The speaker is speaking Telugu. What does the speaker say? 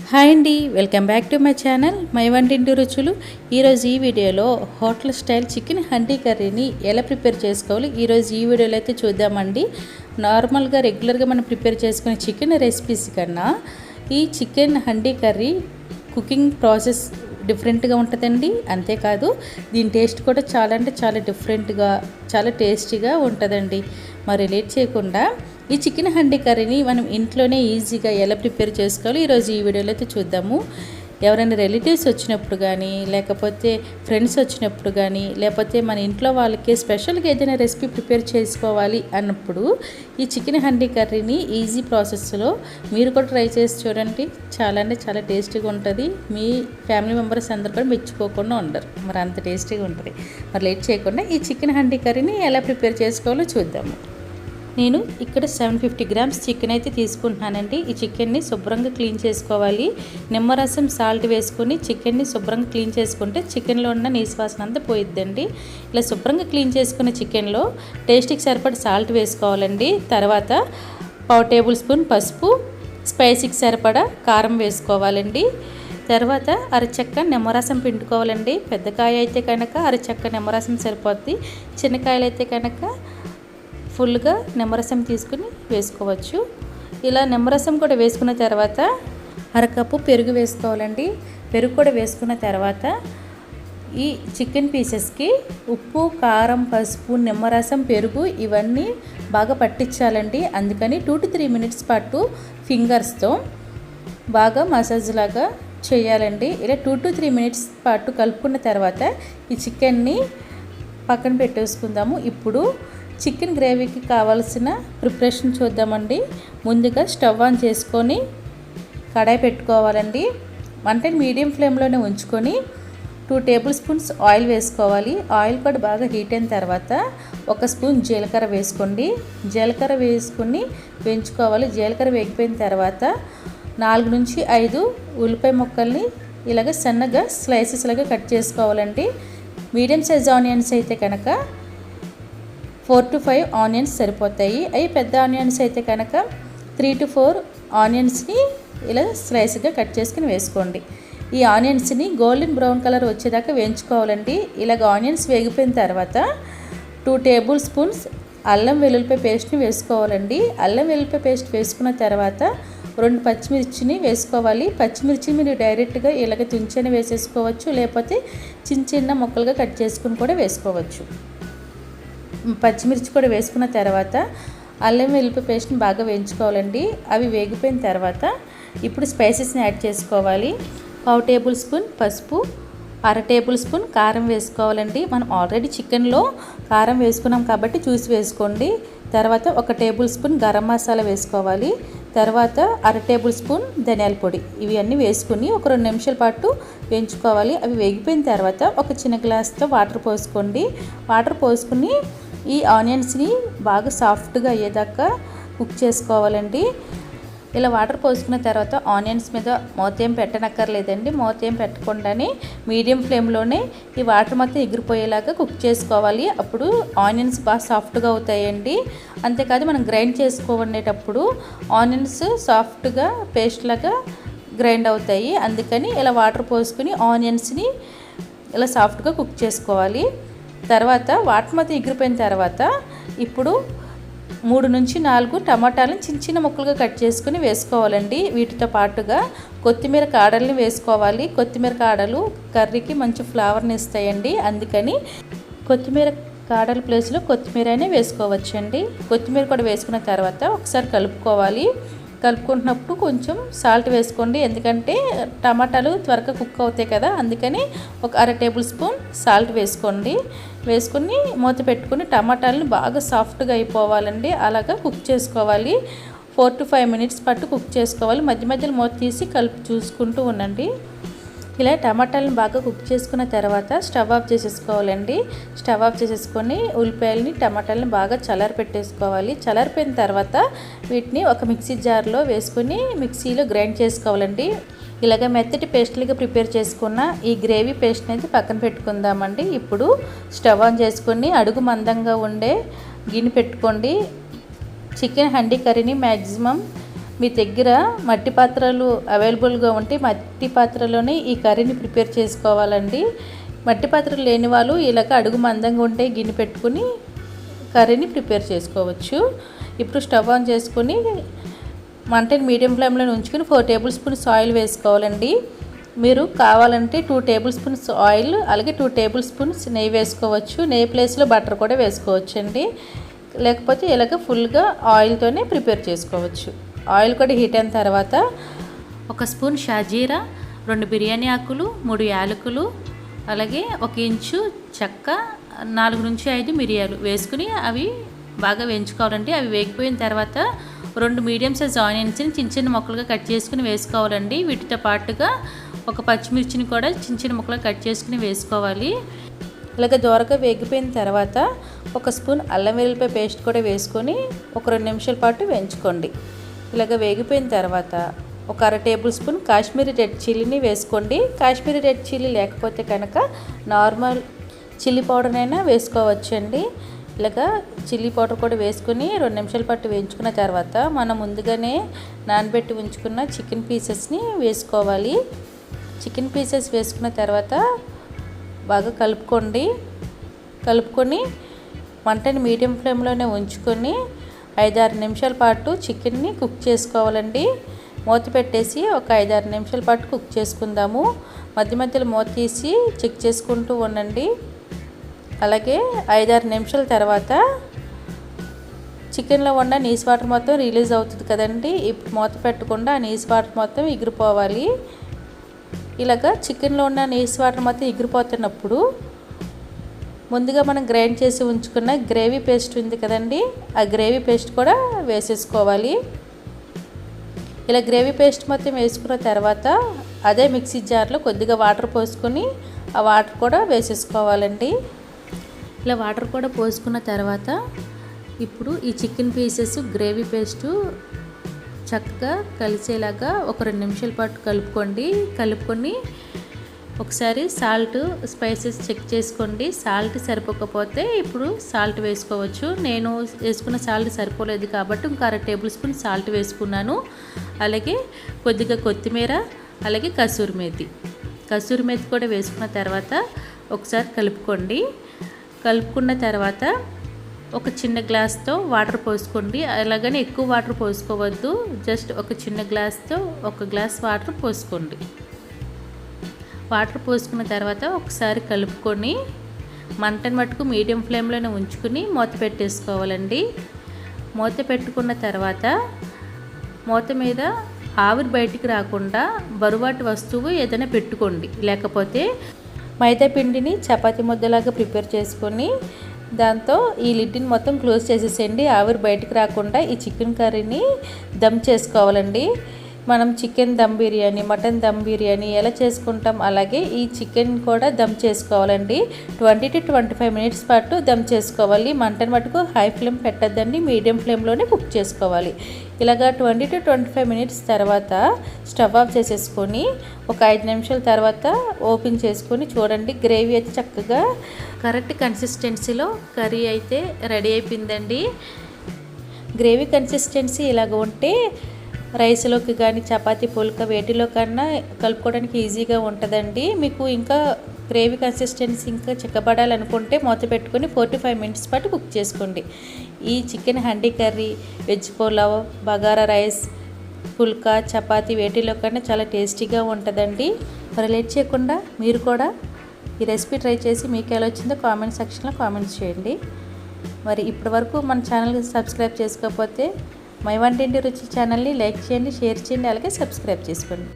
హాయ్ అండి welcome back to my channel my వంటింటి రుచులు. ఈరోజు ఈ వీడియోలో హోటల్ స్టైల్ చికెన్ హండీ కర్రీని ఎలా ప్రిపేర్ చేసుకోవాలి? ఈరోజు ఈ వీడియోలో అయితే చూద్దామండి. నార్మల్గా రెగ్యులర్గా మనం ప్రిపేర్ చేసుకునే చికెన్ రెసిపీస్ కన్నా ఈ chicken handi curry cooking process డిఫరెంట్గా ఉంటుందండి. అంతేకాదు దీని టేస్ట్ కూడా చాలా అంటే చాలా డిఫరెంట్గా చాలా టేస్టీగా ఉంటుందండి. మరి లేట్ చేయకుండా ఈ చికెన్ హండీ కర్రీని మనం ఇంట్లోనే ఈజీగా ఎలా ప్రిపేర్ చేసుకోవాలో ఈరోజు ఈ వీడియోలో అయితే చూద్దాము. ఎవరైనా రిలేటివ్స్ వచ్చినప్పుడు కానీ లేకపోతే ఫ్రెండ్స్ వచ్చినప్పుడు కానీ లేకపోతే మన ఇంట్లో వాళ్ళకి స్పెషల్గా ఏదైనా రెసిపీ ప్రిపేర్ చేసుకోవాలి అన్నప్పుడు ఈ చికెన్ హండీ కర్రీని ఈజీ ప్రాసెస్లో మీరు కూడా ట్రై చేసి చూడండి. చాలా అంటే చాలా టేస్టీగా ఉంటుంది. మీ ఫ్యామిలీ మెంబర్స్ అందరు కూడా మెచ్చుకోకుండా ఉండరు. మరి అంత టేస్టీగా ఉంటుంది. మరి లేట్ చేయకుండా ఈ చికెన్ హండీ కర్రీని ఎలా ప్రిపేర్ చేసుకోవాలో చూద్దాము. నేను ఇక్కడ సెవెన్ ఫిఫ్టీ గ్రామ్స్ చికెన్ అయితే తీసుకుంటున్నానండి. ఈ చికెన్ని శుభ్రంగా క్లీన్ చేసుకోవాలి. నిమ్మరసం సాల్ట్ వేసుకొని చికెన్ని శుభ్రంగా క్లీన్ చేసుకుంటే చికెన్లో ఉన్న నీసువాసన అంతా పోయిద్దండి. ఇలా శుభ్రంగా క్లీన్ చేసుకున్న చికెన్లో టేస్ట్కి సరిపడి సాల్ట్ వేసుకోవాలండి. తర్వాత పావు టేబుల్ స్పూన్ పసుపు స్పైసీకి సరిపడా కారం వేసుకోవాలండి. తర్వాత అరచక్క నిమ్మరసం పిండుకోవాలండి. పెద్ద కాయ అయితే కనుక అరచెక్క నిమ్మరసం సరిపోద్ది. చిన్న కాయలు అయితే కనుక ఫుల్గా నిమ్మరసం తీసుకుని వేసుకోవచ్చు. ఇలా నిమ్మరసం కూడా వేసుకున్న తర్వాత అరకప్పు పెరుగు వేసుకోవాలండి. పెరుగు కూడా వేసుకున్న తర్వాత ఈ చికెన్ పీసెస్కి ఉప్పు కారం పసుపు నిమ్మరసం పెరుగు ఇవన్నీ బాగా పట్టించాలండి. అందుకని టూ టు త్రీ మినిట్స్ పాటు ఫింగర్స్తో బాగా మసాజ్ లాగా చేయాలండి. ఇలా టూ టు త్రీ మినిట్స్ పాటు కలుపుకున్న తర్వాత ఈ చికెన్ని పక్కన పెట్టేసుకుందాము. ఇప్పుడు చికెన్ గ్రేవీకి కావాల్సిన ప్రిపరేషన్ చూద్దామండి. ముందుగా స్టవ్ ఆన్ చేసుకొని కడాయి పెట్టుకోవాలండి. అంటే మీడియం ఫ్లేమ్లోనే ఉంచుకొని టూ టేబుల్ స్పూన్స్ ఆయిల్ వేసుకోవాలి. ఆయిల్ కూడా బాగా హీట్ అయిన తర్వాత ఒక స్పూన్ జీలకర్ర వేసుకోండి. జీలకర్ర వేసుకుని వేయించుకోవాలి. జీలకర్ర వేగిపోయిన తర్వాత నాలుగు నుంచి ఐదు ఉల్లిపాయ ముక్కల్ని ఇలాగ సన్నగా స్లైసెస్ లాగా కట్ చేసుకోవాలండి. మీడియం సైజ్ ఆనియన్స్ అయితే కనుక ఫోర్ టు ఫైవ్ ఆనియన్స్ సరిపోతాయి. అవి పెద్ద ఆనియన్స్ అయితే కనుక త్రీ టు ఫోర్ ఆనియన్స్ని ఇలా స్లైస్గా కట్ చేసుకుని వేసుకోండి. ఈ ఆనియన్స్ని గోల్డెన్ బ్రౌన్ కలర్ వచ్చేదాకా వేయించుకోవాలండి. ఇలాగ ఆనియన్స్ వేగిపోయిన తర్వాత టూ టేబుల్ స్పూన్స్ అల్లం వెల్లుల్లిపాయ పేస్ట్ని వేసుకోవాలండి. అల్లం వెల్లుల్లిపాయ పేస్ట్ వేసుకున్న తర్వాత రెండు పచ్చిమిర్చిని వేసుకోవాలి. పచ్చిమిర్చి మీరు డైరెక్ట్గా ఇలాగ తుంచని వేసేసుకోవచ్చు. లేకపోతే చిన్న చిన్న ముక్కలుగా కట్ చేసుకుని కూడా వేసుకోవచ్చు. పచ్చిమిర్చి కూడా వేసుకున్న తర్వాత అల్లం వెల్లుల్లి పేస్ట్ని బాగా వేయించుకోవాలండి. అవి వేగిపోయిన తర్వాత ఇప్పుడు స్పైసెస్ని యాడ్ చేసుకోవాలి. పావు టేబుల్ స్పూన్ పసుపు అర టేబుల్ స్పూన్ కారం వేసుకోవాలండి. మనం ఆల్రెడీ చికెన్లో కారం వేసుకున్నాం కాబట్టి చూసి వేసుకోండి. తర్వాత ఒక టేబుల్ స్పూన్ గరం మసాలా వేసుకోవాలి. తర్వాత అర టేబుల్ స్పూన్ ధనియాల పొడి. ఇవి అన్నీ వేసుకుని ఒక రెండు నిమిషాల పాటు వేయించుకోవాలి. అవి వేగిపోయిన తర్వాత ఒక చిన్న గ్లాస్తో వాటర్ పోసుకోండి. వాటర్ పోసుకుని ఈ ఆనియన్స్ని బాగా సాఫ్ట్గా అయ్యేదాకా కుక్ చేసుకోవాలండి. ఇలా వాటర్ పోసుకున్న తర్వాత ఆనియన్స్ మీద మూతేం పెట్టనక్కర్లేదండి. మూతేం పెట్టకుండానే మీడియం ఫ్లేమ్లోనే ఈ వాటర్ మొత్తం ఎగిరిపోయేలాగా కుక్ చేసుకోవాలి. అప్పుడు ఆనియన్స్ బాగా సాఫ్ట్గా అవుతాయండి. అంతేకాదు మనం గ్రైండ్ చేసుకోవనేటప్పుడు ఆనియన్స్ సాఫ్ట్గా పేస్ట్ లాగా గ్రైండ్ అవుతాయి. అందుకని ఇలా వాటర్ పోసుకుని ఆనియన్స్ని ఇలా సాఫ్ట్గా కుక్ చేసుకోవాలి. తర్వాత వాటిమతి మొత్తం ఎగిరిపోయిన తర్వాత ఇప్పుడు మూడు నుంచి నాలుగు టమాటాలను చిన్న చిన్న ముక్కలుగా కట్ చేసుకుని వేసుకోవాలండి. వీటితో పాటుగా కొత్తిమీర కాడల్ని వేసుకోవాలి. కొత్తిమీర కాడలు కర్రీకి మంచి ఫ్లేవర్ని ఇస్తాయండి. అందుకని కొత్తిమీర కాడల ప్లేస్లో కొత్తిమీర అయినా వేసుకోవచ్చండి. కొత్తిమీర కూడా వేసుకున్న తర్వాత ఒకసారి కలుపుకోవాలి. కలుపుకుంటున్నప్పుడు కొంచెం సాల్ట్ వేసుకోండి. ఎందుకంటే టమాటాలు త్వరగా కుక్ అవుతాయి కదా అందుకని ఒక అర టేబుల్ స్పూన్ సాల్ట్ వేసుకోండి. వేసుకుని మూత పెట్టుకుని టమాటాలను బాగా సాఫ్ట్గా అయిపోవాలండి. అలాగా కుక్ చేసుకోవాలి. ఫోర్ టు ఫైవ్ మినిట్స్ పట్టు కుక్ చేసుకోవాలి. మధ్య మధ్యలో మూత తీసి కలిపి చూసుకుంటూ ఉండండి. ఇలా టమాటాలను బాగా కుక్ చేసుకున్న తర్వాత స్టవ్ ఆఫ్ చేసేసుకోవాలండి. స్టవ్ ఆఫ్ చేసేసుకొని ఉల్లిపాయలని టమాటాలను బాగా చలర పెట్టేసుకోవాలి. చలరిపోయిన తర్వాత వీటిని ఒక మిక్సీ జార్లో వేసుకొని మిక్సీలో గ్రైండ్ చేసుకోవాలండి. ఇలాగ మెత్తటి పేస్ట్లుగా ప్రిపేర్ చేసుకున్న ఈ గ్రేవీ పేస్ట్ని అయితే పక్కన పెట్టుకుందామండి. ఇప్పుడు స్టవ్ ఆన్ చేసుకొని అడుగు మందంగా ఉండే గిన్నె పెట్టుకోండి. చికెన్ హండీ కర్రీని మ్యాక్సిమం మీ దగ్గర మట్టి పాత్రలు అవైలబుల్గా ఉంటే మట్టి పాత్రలోనే ఈ కర్రీని ప్రిపేర్ చేసుకోవాలండి. మట్టి పాత్రలు లేని వాళ్ళు ఇలాగ అడుగు మందంగా ఉంటే గిన్నె పెట్టుకుని కర్రీని ప్రిపేర్ చేసుకోవచ్చు. ఇప్పుడు స్టవ్ ఆన్ చేసుకొని మంటని మీడియం ఫ్లేమ్లో ఉంచుకొని ఫోర్ టేబుల్ స్పూన్స్ ఆయిల్ వేసుకోవాలండి. మీరు కావాలంటే టూ టేబుల్ స్పూన్స్ ఆయిల్ అలాగే టూ టేబుల్ స్పూన్స్ నెయ్యి వేసుకోవచ్చు. నెయ్యి ప్లేస్లో బటర్ కూడా వేసుకోవచ్చు అండి లేకపోతే ఇలాగ ఫుల్గా ఆయిల్తోనే ప్రిపేర్ చేసుకోవచ్చు. ఆయిల్ కూడా హీట్ అయిన తర్వాత ఒక స్పూన్ షాజీరా రెండు బిర్యానీ ఆకులు మూడు యాలకులు అలాగే ఒక ఇంచు చెక్క నాలుగు నుంచి ఐదు మిరియాలు వేసుకుని అవి బాగా వేయించుకోవాలండి. అవి వేగిపోయిన తర్వాత రెండు మీడియం సైజ్ ఆనియన్స్ని చిన్న చిన్న ముక్కలుగా కట్ చేసుకుని వేసుకోవాలండి. వీటితో పాటుగా ఒక పచ్చిమిర్చిని కూడా చిన్న చిన్న ముక్కలుగా కట్ చేసుకుని వేసుకోవాలి. ఇలాగ దోరగా వేగిపోయిన తర్వాత ఒక స్పూన్ అల్లం వెల్లిపాయ పేస్ట్ కూడా వేసుకొని ఒక రెండు నిమిషాల పాటు వేయించుకోండి. ఇలాగ వేగిపోయిన తర్వాత ఒక అర టేబుల్ స్పూన్ కాశ్మీరీ రెడ్ చిల్లీని వేసుకోండి. కాశ్మీరీ రెడ్ చిల్లీ లేకపోతే కనుక నార్మల్ చిల్లీ పౌడర్ అయినా వేసుకోవచ్చండి. ఇలాగా చిల్లీ పౌడర్ కూడా వేసుకుని రెండు నిమిషాల పాటు వేయించుకున్న తర్వాత మనం ముందుగానే నానబెట్టి ఉంచుకున్న చికెన్ పీసెస్ని వేసుకోవాలి. చికెన్ పీసెస్ వేసుకున్న తర్వాత బాగా కలుపుకోండి. కలుపుకొని మంటని మీడియం ఫ్లేమ్లోనే ఉంచుకొని ఐదారు నిమిషాల పాటు చికెన్ని కుక్ చేసుకోవాలండి. మూత పెట్టేసి ఒక ఐదారు నిమిషాల పాటు కుక్ చేసుకుందాము. మధ్య మధ్యలో మూత తీసి చెక్ చేసుకుంటూ ఉండండి. అలాగే ఐదారు నిమిషాల తర్వాత చికెన్లో ఉన్న నీస్ వాటర్ మొత్తం రిలీజ్ అవుతుంది కదండి. ఇప్పుడు మూత పెట్టకుండా ఆ నీస్ వాటర్ మొత్తం ఎగిరిపోవాలి. ఇలాగా చికెన్లో ఉన్న నీస్ వాటర్ మొత్తం ఎగిరిపోతున్నప్పుడు ముందుగా మనం గ్రైండ్ చేసి ఉంచుకున్న గ్రేవీ పేస్ట్ ఉంది కదండి ఆ గ్రేవీ పేస్ట్ కూడా వేసేసుకోవాలి. ఇలా గ్రేవీ పేస్ట్ మొత్తం వేసుకున్న తర్వాత అదే మిక్సీ జార్లో కొద్దిగా వాటర్ పోసుకొని ఆ వాటర్ కూడా వేసేసుకోవాలండి. ఇలా వాటర్ కూడా పోసుకున్న తర్వాత ఇప్పుడు ఈ చికెన్ పీసెస్ గ్రేవీ పేస్టు చక్కగా కలిసేలాగా ఒక రెండు నిమిషాల పాటు కలుపుకోండి. కలుపుకొని ఒకసారి సాల్ట్ స్పైసెస్ చెక్ చేసుకోండి. సాల్ట్ సరిపోకపోతే ఇప్పుడు సాల్ట్ వేసుకోవచ్చు. నేను వేసుకున్న సాల్ట్ సరిపోలేదు కాబట్టి ఇంకా అర టేబుల్ స్పూన్ సాల్ట్ వేసుకున్నాను. అలాగే కొద్దిగా కొత్తిమీర అలాగే కసూరి మేతి. కసూరి మేతి కూడా వేసుకున్న తర్వాత ఒకసారి కలుపుకోండి. కలుపుకున్న తర్వాత ఒక చిన్న గ్లాస్తో వాటర్ పోసుకోండి. అలాగని ఎక్కువ వాటర్ పోసుకోవద్దు. జస్ట్ ఒక చిన్న గ్లాస్తో ఒక గ్లాస్ వాటర్ పోసుకోండి. వాటర్ పోసుకున్న తర్వాత ఒకసారి కలుపుకొని మంటను మట్టుకు మీడియం ఫ్లేమ్లోనే ఉంచుకుని మూత పెట్టేసుకోవాలండి. మూత పెట్టుకున్న తర్వాత మూత మీద ఆవిరి బయటికి రాకుండా బరువాటి వస్తువు ఏదైనా పెట్టుకోండి. లేకపోతే మైదా పిండిని చపాతి ముద్దలాగా ప్రిపేర్ చేసుకొని దాంతో ఈ లిడ్ని మొత్తం క్లోజ్ చేసేసేయండి. ఆవిరి బయటకు రాకుండా ఈ చికెన్ కర్రీని దమ్ చేసుకోవాలండి. మనం చికెన్ దమ్ బిర్యానీ మటన్ దమ్ బిర్యానీ ఎలా చేసుకుంటాం అలాగే ఈ చికెన్ కూడా దమ్ చేసుకోవాలండి. Twenty to twenty five minutes పాటు దమ్ చేసుకోవాలి. మటన్ మటుకు హై ఫ్లేమ్ పెట్టద్దండి మీడియం ఫ్లేమ్లోనే కుక్ చేసుకోవాలి. ఇలాగా twenty to twenty five minutes తర్వాత స్టవ్ ఆఫ్ చేసేసుకొని ఒక ఐదు నిమిషాల తర్వాత ఓపెన్ చేసుకొని చూడండి గ్రేవీ అయితే చక్కగా కరెక్ట్ కన్సిస్టెన్సీలో కర్రీ అయితే రెడీ అయిపోయిందండి. గ్రేవీ కన్సిస్టెన్సీ ఇలాగ ఉంటే రైస్లోకి కానీ చపాతీ పుల్క వేటిలో కన్నా కలుపుకోవడానికి ఈజీగా ఉంటుందండి. మీకు ఇంకా గ్రేవీ కన్సిస్టెన్సీ ఇంకా చిక్కబడాలనుకుంటే మూత పెట్టుకొని ఫోర్టీ ఫైవ్ మినిట్స్ పాటు కుక్ చేసుకోండి. ఈ chicken handi curry veg pulao bagara rice pulka chapati వేటిలో కన్నా చాలా టేస్టీగా ఉంటుందండి. మరి లేట్ చేయకుండా మీరు కూడా ఈ రెసిపీ ట్రై చేసి మీకు ఎలా వచ్చిందో కామెంట్ సెక్షన్లో కామెంట్స్ చేయండి. మరి ఇప్పటి వరకు మన ఛానల్కి సబ్స్క్రైబ్ చేసుకోకపోతే మై వంటింటి రుచి ఛానల్ని లైక్ చేయండి షేర్ చేయండి అలాగే సబ్స్క్రైబ్ చేసుకోండి.